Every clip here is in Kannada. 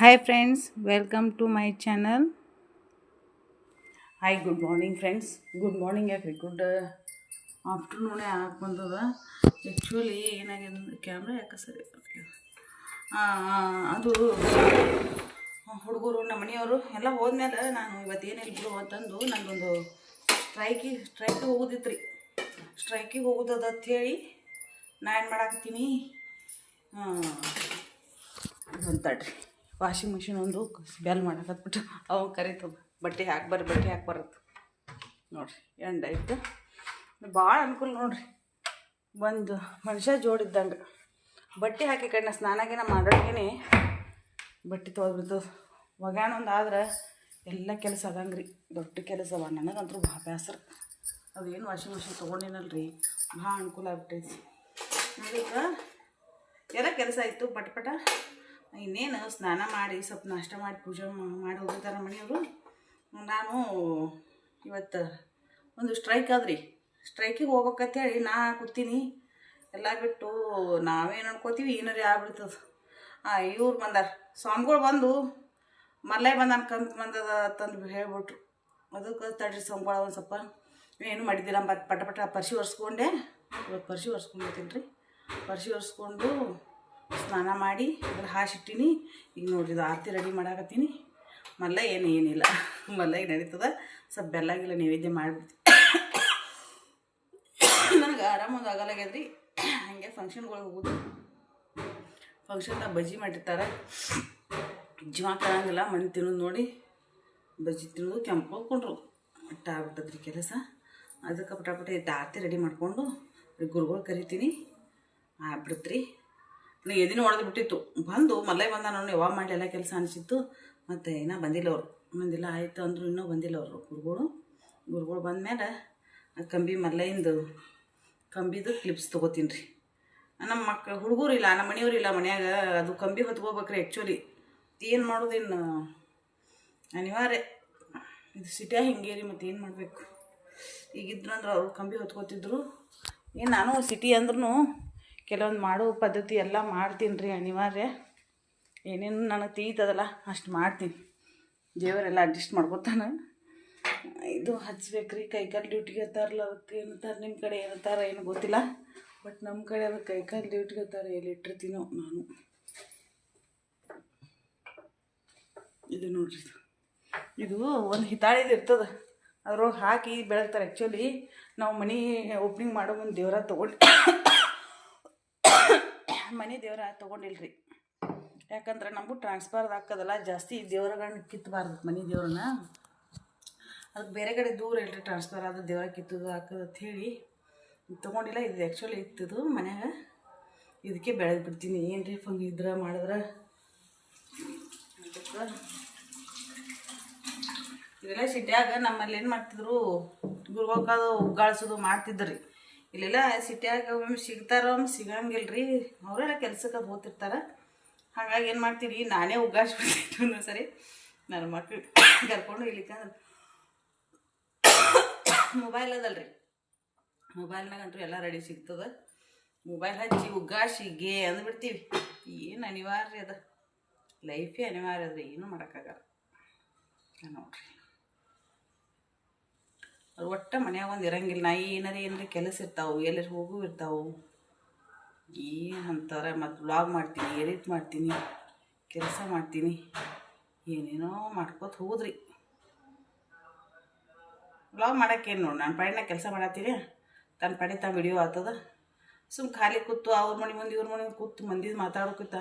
Hi friends welcome to my channel hi good morning friends good morning ಯಾಕ್ರಿ ಗುಡ್ ಆಫ್ಟರ್ನೂನೇ ಆಗಿ ಬಂದದ. ಆ್ಯಕ್ಚುಲಿ ಏನಾಗಿದೆ ಕ್ಯಾಮ್ರಾ ಯಾಕೆ ಸರಿ ಅದು ಹುಡುಗರು, ನಮ್ಮ ಮನೆಯವರು ಎಲ್ಲ ಹೋದ್ಮೇಲೆ ನಾನು ಇವತ್ತು ಏನಿಲ್ಲ ಬಿಡು ಅಂತಂದು ನಂದೊಂದು ಸ್ಟ್ರೈಕಿಗೆ ಸ್ಟ್ರೈಕಿಗೆ ಹೋಗೋದಿತ್ತು ರೀ ಸ್ಟ್ರೈಕಿಗೆ ಹೋಗೋದದ ಅಂಥೇಳಿ ನಾ ಏನು ಮಾಡಾಕತ್ತೀನಿ? ಇದೊಂದು ತಡ್ರಿ ವಾಷಿಂಗ್ ಮಿಷಿನ್ ಒಂದು ಬೆಲ್ ಮಾಡಕತ್ಬಿಟ್ಟು ಅವ ಕರೀತು ಬಟ್ಟೆ ಹಾಕಿ ಬರ್ರಿ ಬಟ್ಟೆ ಹಾಕಿ ಬರತ್ತೆ ನೋಡ್ರಿ, ಎಂಡ್ ಆಯ್ತು. ಭಾಳ ಅನುಕೂಲ ನೋಡ್ರಿ. ಒಂದು ಮನುಷ್ಯ ಜೋಡಿದ್ದಂಗೆ ಬಟ್ಟೆ ಹಾಕಿ ಕಣ್ಣ ಸ್ನಾನಾಗಿನ ಮಾಡೋಕ್ಕೇನೆ ಬಟ್ಟೆ ತೊಳೆದ್ಬಿಡ್ತು ಒಗ್ಯಾಣ ಒಂದು ಆದ್ರೆ ಎಲ್ಲ ಕೆಲಸ ಅದಂಗೆ ರೀ. ದೊಡ್ಡ ಕೆಲಸ ಅವ. ನನಗಂತೂ ಭಾಳ ಬೇಸರ ಅದೇನು ವಾಷಿಂಗ್ ಮಿಷಿನ್ ತೊಗೊಂಡಿನಲ್ರಿ. ಭಾಳ ಅನುಕೂಲ ಆಗ್ಬಿಟ್ಟೈತಿ. ಅದಕ್ಕೆ, ಎಲ್ಲ ಕೆಲಸ ಆಯಿತು ಪಟ ಪಟ. ಇನ್ನೇನು ಸ್ನಾನ ಮಾಡಿ ಸ್ವಲ್ಪ ನಾಷ್ಟ ಮಾಡಿ ಪೂಜೆ ಮಾಡಿ ಹೋಗಿರ್ತಾರೆ ಮನೆಯವರು. ನಾನು ಇವತ್ತು ಒಂದು ಸ್ಟ್ರೈಕ್ ಆದ್ರಿ. ಸ್ಟ್ರೈಕಿಗೆ ಹೋಗ್ಬೇಕಂತೇಳಿ ನಾ ಕೂತೀನಿ. ಎಲ್ಲ ಬಿಟ್ಟು ನಾವೇನು ಅನ್ಕೋತೀವಿ, ಏನಾರೇ ಆಗ್ಬಿಡ್ತದೆ. ಇವ್ರು ಬಂದಾರ. ಸ್ವಾಮಿಗಳು ಬಂದು ಮಲ್ಲೈ ಬಂದ ಅನ್ಕಂತ ಬಂದದ ಅಂತಂದು ಹೇಳ್ಬಿಟ್ರು. ಅದಕ್ಕೆ ತಡ್ರಿ ಸ್ವಾಮಿಗಳು ಒಂದು ಸ್ವಲ್ಪ ಏನು ಮಾಡಿದ್ದಿಲ್ಲ ಪಟ ಪಟ ಪರ್ಸಿ ಒರೆಸ್ಕೊಂಡೆ. ಇವತ್ತು ಪರ್ಸಿ ಒರೆಸ್ಕೊಂಡಿರ್ತೀನಿ ರೀ. ಪರ್ಸಿ ಒರೆಸ್ಕೊಂಡು ಸ್ನಾನ ಮಾಡಿ ಅದ್ರ ಹಾಸಿಟ್ಟಿನಿ ಈಗ ನೋಡ್ರಿ ಇದು ಆರತಿ ರೆಡಿ ಮಾಡಾಕತ್ತೀನಿ. ಮಲ್ಲ ಏನು, ಏನಿಲ್ಲ. ಮಲ್ಲ ಈಗ ನಡೀತದ? ಸ್ವಲ್ಪ ಬೆಲ್ಲಾಗಿಲ್ಲ ನೈವೇದ್ಯ ಮಾಡಿಬಿಡ್ತೀನಿ. ನನಗೆ ಆರಾಮಾಗಿ ಆಗಲಾಗ್ಯದ್ರಿ. ಹಾಗೆ ಫಂಕ್ಷನ್ಗಳಿಗೆ ಹೋಗೋದು. ಫಂಕ್ಷನ್ದಾಗ ಬಜ್ಜಿ ಮಾಡಿರ್ತಾರೆ. ಜೀವ ಕಾಣಂಗಿಲ್ಲ ಮನೆ ತಿನ್ನೋದು ನೋಡಿ. ಬಜ್ಜಿ ತಿನ್ನೋದು ಕೆಂಪು ಹೋಗ್ಕೊಂಡ್ರು ಆಗ್ಬಿಟ್ಟದ್ರಿ ಕೆಲಸ. ಅದಕ್ಕೆ ಪಟಾಪಟ ಆರತಿ ರೆಡಿ ಮಾಡಿಕೊಂಡು, ಗುರುಗಳು ಕರಿತೀನಿ. ಆಗ್ಬಿಡ್ತ್ರಿ. ನಾ ಎದಿನ ಹೊಡೆದು ಬಿಟ್ಟಿತ್ತು. ಬಂದು ಮಲ್ಲೈ ಬಂದ ನಾನು ಯಾವಾಗ ಮಾಡಲಿ ಎಲ್ಲ ಕೆಲಸ ಅನಿಸಿತ್ತು. ಮತ್ತು ಇನ್ನೂ ಬಂದಿಲ್ಲ ಅವರು. ಬಂದಿಲ್ಲ ಆಯಿತು ಅಂದರು ಇನ್ನೂ ಬಂದಿಲ್ಲ ಅವರು ಗುರುಗಳು. ಗುರುಗಳು ಬಂದಮೇಲೆ ಆ ಕಂಬಿ ಮಲ್ಲೈಂದು ಕಂಬಿದು ಕ್ಲಿಪ್ಸ್ ತೊಗೋತೀನಿ ರೀ. ನಮ್ಮ ಮಕ್ಕ ಹುಡುಗರು ಇಲ್ಲ, ನಮ್ಮ ಮನೆಯವ್ರು ಇಲ್ಲ ಮನ್ಯಾಗ. ಅದು ಕಂಬಿ ಹೊತ್ಕೋಬೇಕ್ರಿ ಆ್ಯಕ್ಚುಲಿ ಏನು ಮಾಡೋದು ಇನ್ನು? ಅನಿವಾರ್ಯ. ಇದು ಸಿಟಿಯಾಗ ಹಿಂಗೆ ರೀ ಮತ್ತು ಏನು ಮಾಡಬೇಕು? ಈಗಿದ್ರು ಅಂದ್ರೆ ಅವರು ಕಂಬಿ ಹೊತ್ಕೋತಿದ್ರು. ಏನು ನಾನು ಸಿಟಿ ಅಂದ್ರೂ ಕೆಲವೊಂದು ಮಾಡೋ ಪದ್ಧತಿ ಎಲ್ಲ ಮಾಡ್ತೀನಿ ರೀ ಅನಿವಾರ್ಯ. ಏನೇನು ನನಗೆ ತೀತದಲ್ಲ ಅಷ್ಟು ಮಾಡ್ತೀನಿ. ದೇವರೆಲ್ಲ ಅಡ್ಜಸ್ಟ್ ಮಾಡ್ಕೊತಾನೆ. ಇದು ಹಚ್ಬೇಕು ರೀ ಕೈಕಾಲು ಡ್ಯೂಟಿಗೆ ಹತ್ತಾರಲ್ಲ ಅದಕ್ಕೆ ಏನಂತಾರೆ ನಿಮ್ಮ ಕಡೆ ಏನಂತಾರೆ ಏನು ಗೊತ್ತಿಲ್ಲ. ಬಟ್ ನಮ್ಮ ಕಡೆ ಅದಕ್ಕೆ ಕೈಕಾಲು ಡ್ಯೂಟಿಗೆ ಹತ್ತಾರ ಎಲ್ಲಿ ಇಟ್ಟಿರ್ತೀನೋ ನಾನು. ಇದು ನೋಡ್ರಿ ಇದು. ಒಂದು ಹಿತಾಳಿದು ಇರ್ತದೆ. ಅದ್ರೊಳಗೆ ಹಾಕಿ ಬೆಳಗ್ತಾರೆ ಆ್ಯಕ್ಚುಲಿ ನಾವು ಮನೆ ಓಪನಿಂಗ್ ಮಾಡೋ ಮುಂದೆ ದೇವರ ತೊಗೊಂಡು ಮನೆ ದೇವ್ರ ತೊಗೊಂಡಿಲ್ರಿ. ಯಾಕಂದ್ರೆ ನಮಗೂ ಟ್ರಾನ್ಸ್ಫರ್ ಹಾಕೋದಲ್ಲ ಜಾಸ್ತಿ ದೇವ್ರಗಳನ್ನ ಕಿತ್ತಬಾರ್ದು ಮನೆ ದೇವ್ರನ್ನ. ಅದಕ್ಕೆ ಬೇರೆ ಕಡೆ ದೂರ ಇಲ್ರಿ ಟ್ರಾನ್ಸ್ಫರ್ ಆದ ದೇವ್ರ ಕಿತ್ತದು ಹಾಕೋದು ಅಂತ ಹೇಳಿ ತೊಗೊಂಡಿಲ್ಲ. ಇದು ಆ್ಯಕ್ಚುಲಿ ಇತ್ತದು ಮನ್ಯಾಗ. ಇದಕ್ಕೆ ಬೆಳೆದು ಬಿಡ್ತೀನಿ. ಏನು ರೀ ಫಂಗ್ ಇದ್ರೆ ಮಾಡಿದ್ರೆ? ಇದೆಲ್ಲ ಸಿಟ್ಯಾಗ ನಮ್ಮಲ್ಲಿ ಏನು ಮಾಡ್ತಿದ್ರು ಗುರುವಾಕದು ಉಗ್ಗಾಳ್ಸೋದು ಮಾಡ್ತಿದ್ರಿ. ಇಲ್ಲೆಲ್ಲ ಸಿಟಿಯಾಗ ಒಮ್ಮೆ ಸಿಗ್ತಾರ ಒಮ್ಮೆ ಸಿಗಂಗಿಲ್ಲ ರೀ ಅವರೆಲ್ಲ ಕೆಲ್ಸಕ್ಕೆ ಹೋಗ್ತಿರ್ತಾರೆ. ಹಾಗಾಗಿ ಏನು ಮಾಡ್ತೀರಿ ನಾನೇ ಉಗ್ಗಾಡ್ಸ್ಬಿಡ್ತಿತ್ತು ಒಂದೊಂದು ಸರಿ. ನನ್ನ ಮಕ್ಳು ಕರ್ಕೊಂಡು ಇಲ್ಲಿಕಂದ್ರೆ ಮೊಬೈಲ್ ಅದಲ್ರಿ. ಮೊಬೈಲ್ನಾಗಂತೂ ಎಲ್ಲ ರೆಡಿ ಸಿಗ್ತದೆ. ಮೊಬೈಲ್ ಹಚ್ಚಿ ಉಗ್ಗಾಸಿ ಗೇ ಅಂದ್ಬಿಡ್ತೀವಿ. ಏನು ಅನಿವಾರ್ಯ ಅದ. ಲೈಫೇ ಅನಿವಾರ್ಯ ಅದ ಏನೂ ಮಾಡೋಕ್ಕಾಗಲ್ಲ. ನೋಡ್ರಿ. ಅವ್ರು ಒಟ್ಟು ಮನ್ಯಾಗ ಒಂದು ಇರಂಗಿಲ್ಲ. ನಾ ಏನಾರ ಏನಾರ ಕೆಲಸ ಇರ್ತಾವೆ, ಎಲ್ಲರ ಹೋಗು ಇರ್ತಾವೆ. ಏನು ಅಂತಾರೆ ಮತ್ತು ವ್ಲಾಗ್ ಮಾಡ್ತೀನಿ ಎಡಿಟ್ ಮಾಡ್ತೀನಿ, ಕೆಲಸ ಮಾಡ್ತೀನಿ. ಏನೇನೋ ಮಾಡ್ಕೋತ ಹೋದ್ರಿ. ವ್ಲಾಗ್ ಮಾಡೋಕ್ಕೇನು ನೋಡಿ, ನಾನು ಪಾಡಿನ ಕೆಲಸ ಮಾಡತ್ತೀನಿ ತನ್ನ ಪಾಡಿ ತಾ ವಿಡಿಯೋ ಆತದ. ಸುಮ್ ಖಾಲಿ ಕೂತು, ಅವ್ರ ಮನೆ ಮುಂದೆ ಇವ್ರ ಮನೆ ಕೂತು ಮಂದಿದು ಮಾತಾಡೋಕಿತ್ತ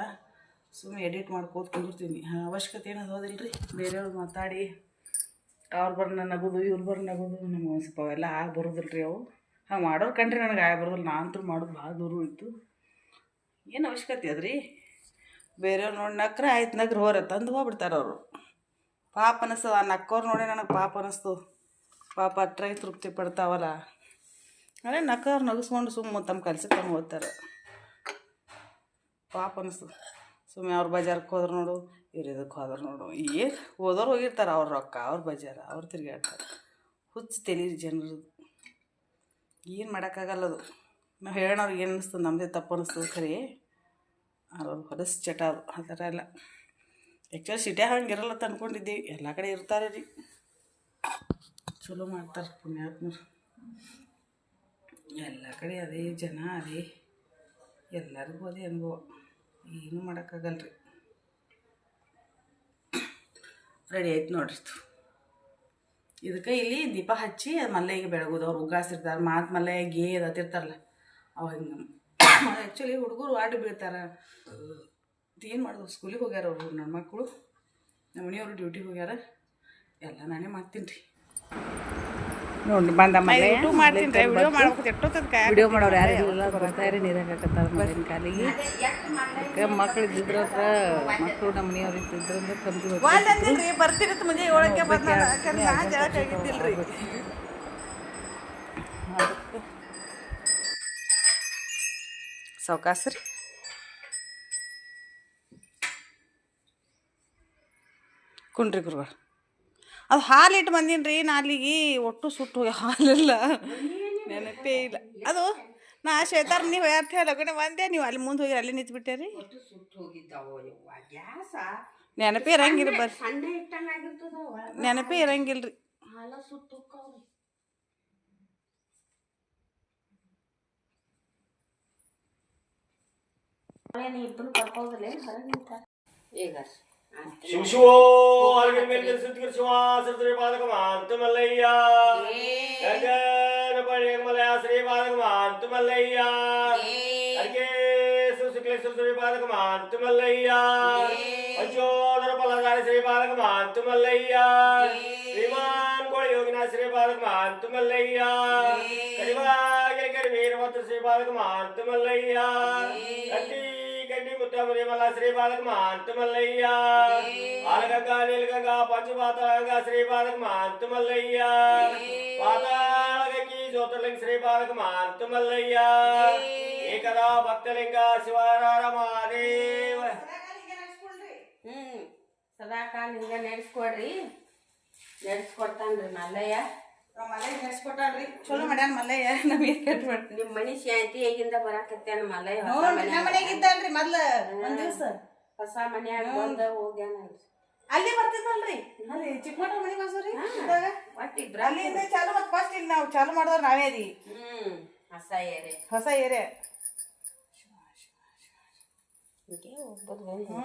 ಸುಮ್ಮನೆ ಎಡಿಟ್ ಮಾಡ್ಕೋತ ಕುಂದಿರ್ತೀನಿ. ಅವಶ್ಯಕತೆ ಏನದು ಹೋದಿಲ್ಲ ರೀ ಬೇರೆಯವ್ರು ಮಾತಾಡಿ. ಅವ್ರು ಬರ್ನ ನಗೋದು, ಇವ್ರು ಬರ್ ನಗೋದು, ನಮ್ಗೆ ಒಂದು ಸ್ವಲ್ಪ ಅವೆಲ್ಲ ಆಗಿ ಬರೋದಿಲ್ಲ ರೀ ಅವು. ಹಂಗೆ ಮಾಡೋರು ಕಣ್ರಿ ನನಗೆ ಆಗಿ ಬರೋದಿಲ್ಲ. ನಾ ಅಂತೂ ಮಾಡೋದು ಭಾಳ ದೂರ ಇತ್ತು ಏನು ಅವಶ್ಯಕತೆ ಅದ್ರಿ? ಬೇರೆಯವ್ರು ನೋಡಿ ನಕ್ರೆ ಆಯ್ತು ನಗ್ರೆ ಹೋರ ತಂದು ಹೋಗ್ಬಿಡ್ತಾರೆ ಅವರು. ಪಾಪ ಅನಿಸ್ತದ, ಆ ನಕ್ಕೋರು ನೋಡಿ ನನಗೆ ಪಾಪ ಅನ್ನಿಸ್ತು ಪಾಪ ಅಟ್ರಾಗಿ ತೃಪ್ತಿ ಪಡ್ತಾವಲ್ಲ. ಅದೇ ನಕ್ಕವ್ರು ನಗಿಸ್ಕೊಂಡು ಸುಮ್ಮ ತಮ್ಮ ಕೆಲಸಕ್ಕೆ ತಂದು ಓದ್ತಾರೆ ಪಾಪ ಅನಿಸ್ತದೆ. ಸುಮ್ಮನೆ ಅವ್ರ ಬಜಾರ್ಗೆ ಹೋದ್ರು ನೋಡು, ಇವ್ರು ಇದಕ್ಕೆ ಹೋದ್ರೆ ನೋಡು. ಏನು ಹೋದವ್ರು ಹೋಗಿರ್ತಾರೆ ಅವ್ರ ರೊಕ್ಕ, ಅವ್ರ ಬಜಾರ, ಅವ್ರು ತಿರುಗಾಡ್ತಾರೆ ಹುಚ್ಚು ತೆಲೀರಿ ಜನರದು ಏನು ಮಾಡೋಕ್ಕಾಗಲ್ಲ ಅದು. ನಾವು ಹೇಳೋರಿಗೆ ಏನು ಅನಿಸ್ತದೆ ನಮ್ಮದೇ ತಪ್ಪು ಅನಿಸ್ತದೆ ಖರೀ. ಅವ್ರ ಹೊಲಸು ಚಟ ಅದು, ಆ ಥರ ಎಲ್ಲ. ಆ್ಯಕ್ಚುಲಿ ಸಿಟಿ ಹಂಗೆ ಇರಲ್ಲ ಅಂತ ಅಂದ್ಕೊಂಡಿದ್ದೀವಿ ಎಲ್ಲ ಕಡೆ ಇರ್ತಾರೆ ರೀ. ಚಲೋ ಮಾಡ್ತಾರೆ ಪುಣ್ಯಾತ್ಮರು. ಎಲ್ಲ ಕಡೆ ಅದೇ ಜನ ಅದೇ. ಎಲ್ಲರಿಗೂ ಅದೇ ಅನುಭವ. ಏನೂ ಮಾಡೋಕ್ಕಾಗಲ್ಲ ರೀ ರೆಡಿ ಆಯ್ತು ನೋಡ್ರಿ ಇದು. ಇದಕ್ಕೆ ಇಲ್ಲಿ ದೀಪ ಹಚ್ಚಿ ಮಲ್ಲೆಗೆ ಬೆಳಗೋದು. ಅವ್ರು ಉಗ್ಗಾಸಿರ್ತಾರೆ ಮಾತು ಮಲ್ಲೆ ಗೇ ಅದತ್ತಿರ್ತಾರಲ್ಲ ಅವಾಗ ಆ್ಯಕ್ಚುಲಿ ಹುಡುಗರು ಆಡಿ ಬೀಳ್ತಾರೆ. ಏನು ಮಾಡೋದು ಸ್ಕೂಲಿಗೆ ಹೋಗ್ಯಾರ ಅವರು ನನ್ನ ಮಕ್ಕಳು ನಮ್ಮ ಮನೆಯವರು ಡ್ಯೂಟಿಗೆ ಹೋಗ್ಯಾರ. ಎಲ್ಲ ನಾನೇ ಮಾಡ್ತೀನಿ ರೀ. ನೋಡಿ ಬಂದ ಮನೆ ಯೂಟ್ಯೂಬ್ ಮಾಡ್ತೀನಿ ರೀ ವಿಡಿಯೋ ಮಾಡ್ಬೇಕು ಎಷ್ಟೊತ್ತದ ವಿಡಿಯೋ ಮಾಡೋರು ಯಾರು ಇಲ್ಲ ಬರ್ತಾರೆ ನೀರಾಗ ಹಾಕತ್ತಾರ ಮಳಿನ ಕಾಲಿಗೆ. ಮಕ್ಳು ಇದ್ದಿದ್ರ ಹತ್ರ ಮಕ್ಕಳು ನಮ್ಮ ಮನೆಯವ್ರು ಇದ್ದಿದ್ರಿಂದ ರೀ ಬರ್ತಿರತ್ತ ಮುಂಜೆ ಏಳಕ್ಕೆ ಬಂದ ನಾ ಜಳಕ್ಕೆ ಆಗಿದ್ದಿಲ್ಲ ರೀ. ಕುಂಡ್ರಿ ಗುರುಗಳ. ಅದು ಹಾಲಿಟ್ಟು ಇಟ್ಟು ಬಂದೀನಿ ರೀ ನಾ ಅಲ್ಲಿಗೆ ಒಟ್ಟು ಸುಟ್ಟು ಹೋಗಿ ಹಾಲಿಲ್ಲ. ನೆನಪೇ ಇಲ್ಲ. ಅದು ನಾ ಶ್ವೇತಾರ್ ನೀವು ಯಾರ್ಥ ಲಗನೆ ಬಂದೆ ನೀವು ಅಲ್ಲಿ ಮುಂದೆ ಹೋಗಿ ಅಲ್ಲಿ ನಿಂತ್ಬಿಟ್ಟೆ ರೀ ನೆನಪೇ ಇರಂಗಿಲ್ಲ ಬರ್ರಿ. ನೆನಪೇ ಇರಂಗಿಲ್ಲ ರೀ ಹಾಲ ಸುತ್ತಕ್ಕವ್ರಿ ಇಬ್ಬರು ಕರ್ಕೋದಿಲ್ಲ ಈಗ ಶಿವ ಶಿವೋ ಅಲ್ಲಿಗೆ ಮೇಲೆ ಸುತ್ತಿಗೆ ಶಿವ ಶ್ರೀ ಪಾದಕ ಮಾಂತು ಮಲ್ಲಯ್ಯ ಗಂಗನ ಪಳಿ ಮಲಯ ಶ್ರೀ ಪಾದಕ ಮಾಂತು ಮಲ್ಲಯ್ಯ ಅಡಿಗೆ ಸುಶುಕ್ಲೇಶ್ವರ ಶ್ರೀ ಪಾದಕ ಮಾಂತು ಮಲ್ಲಯ್ಯ ಪಂಚೋದರ ಫಲಧಾರಿ ಶ್ರೀ ಪಾದಕ ಮಾಂತು ಮಲ್ಲಯ್ಯ ಶ್ರೀಮಾನ್ ಕೋಳಿ ಯೋಗಿನ ಶ್ರೀ ಪಾದಕ ಮಾಂತು ಮಲ್ಲಯ್ಯ ಕರಿವಾಗಿ ಕರಿವೀರ ಮತ್ತು ಶ್ರೀ ಪಾದಕ ಮಾಂತು ಮಲ್ಲಯ್ಯ ಗಡ್ಡಿ ಗಡ್ಡಿ ಮುತ್ತಮರಿ ಮಲ್ಲ ಶ್ರೀ ಪಾದಕ ಮಲ್ಲಯ್ಯ ನೆನೆಸ್ಕೊಟ್ಟಾಳ್ರಿ. ಚಲೋ ಮಾಡ್ಯಾನ ಮಲ್ಲಯ್ಯ ನಮಗೆ ಕಟ್ಬಿಟ್ಟು ನಿಮ್ ಮನಿ ಶಾಂತಿ ಹೇಗಿಂದ ಬರಾಕತ್ತೇನ ಮಲ್ಲಯ್ಯ ಹೊಸ ನಮ್ಮ ಮನ್ಯಾಗ ಮನೆಗೆ ಇದ್ದಲ್ರಿ ಮೊದ್ಲ ಒಂದ್ ದಿವ್ಸ. ಹೊಸ ಮನ್ಯಾಗ ಬಂದ ಹೋಗ್ಯಾನಲ್ರಿ ಅಲ್ಲಿ ಬರ್ತಿದ್ದಲ್ರಿ ಅಲ್ಲಿ ಚಿಕ್ಕಮಠ ಮನೆ ಬಾಸು ಇದ್ದಾಗ. ಒಟ್ಟ ಇಬ್ರ ಅಲ್ಲಿಂದ ಚಾಲು ಮತ್ತೆ ಫಸ್ಟ್ ಇಲ್ಲಿ ನಾವು ಚಾಲು ಮಾಡಿದವ್ರು ನಾವೇ ರೀ. ಹ್ಮ್ ಹೊಸ ಏರೆ. ಹೊಸ ಬಂದು ಹ್ಞೂ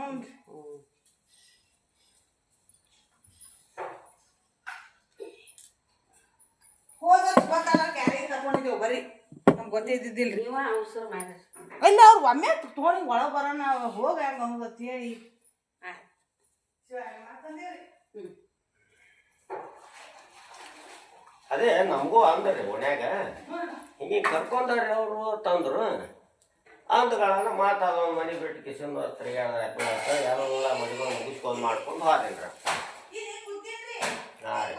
ಹ್ಮ್ ಹೋದ ಗೊತ್ತಲ್ಲ ಕ್ಯಾರೇಜ್ ಕರ್ಕೊಂಡಿದ್ದೇವು ಬರೀ ನಮ್ಗೆ ಗೊತ್ತೇ ಇದ್ದಿದ್ದಿಲ್ರಿ. ನೀವ ಅವಸರ ಮಾಡ್ರಿ. ಇಲ್ಲ ಅವ್ರು ಒಮ್ಮೆ ತೊಗೊಂಡು ಒಳಗೆ ಬರೋಣ ಹೋಗ ಹೆಂಗ ಅನ್ನೋದತ್ ಹೇಳಿ. ಅದೇ ನಮಗೂ ಅಂದ್ರಿ ಓಣ್ಯಾಗ ಹಿಂಗೆ ಕರ್ಕೊಂಡಾರೆ ಅವರು ತಂದ್ರು. ಅಂದ್ಗಳನ್ನ ಮಾತಾದ ಮನೆ ಬಿಟ್ಟು ಕಿಶನ್ ಹತ್ರ ಎಲ್ಲ ಮನೆಗಳು ಮುಗಿಸ್ಕೊಂಡು ಮಾಡ್ಕೊಂಡು ಹೋದೇನ್ರ ಹಾಂ ರೀ.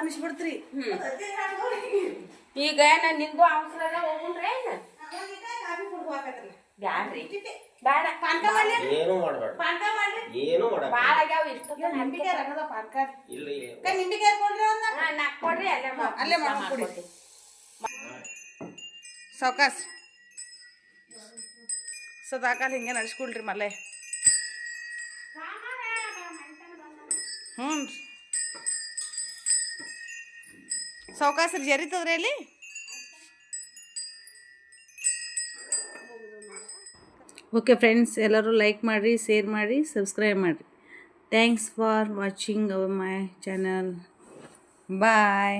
ತನಿಸ್ಬಿಡ್ತ್ರಿ ಈಗ ನಾನು ನಿಂದು ಅವಸರ ಹೋಗುಣ್ರಿ ಬ್ಯಾಡ್ರಿ. ಬೇಡ ಪಾನ್ಕ ಮಾಡ್ಲಿ? ಏನು ಮಾಡ್ಬೇಡ ಪಾನ್ಕ ಮಾಡ್ರಿ ಏನು ಮಾಡಬೇಡ ಬಾಳ ಆಗ್ಯಾವ ಇಷ್ಟು ನಿಂಬಿಗೆ ರಗದ ಪಾನ್ಕ. ಇಲ್ಲ ನಿಂಬಿಗೆ ಕೊಡ್ರಿ ಅವ್ನ ನಾಕ್ ಕೊಡ್ರಿ ಅಲ್ಲೇ ಮಾಡ್- ಅಲ್ಲೇ ಮಾಡ್ಕೊಂಡ್. ಕೊಡಿ. ಸಾವ್ಕಾಸ್. ಸದಾಕಾಲ ಹಿಂಗೆ ನಡೆಸ್ಕೊಳ್ರಿ ಮಲ್ಲೆ. ಹ್ಞೂ ಸಾವ್ಕಾಸ್ರಿ ಜರಿತದ್ರಿ ಅಲ್ಲಿ? ಓಕೆ ಫ್ರೆಂಡ್ಸ್ ಎಲ್ಲರೂ ಲೈಕ್ ಮಾಡಿರಿ ಶೇರ್ ಮಾಡಿ ಸಬ್ಸ್ಕ್ರೈಬ್ ಮಾಡಿರಿ. Thanks for watching our my channel bye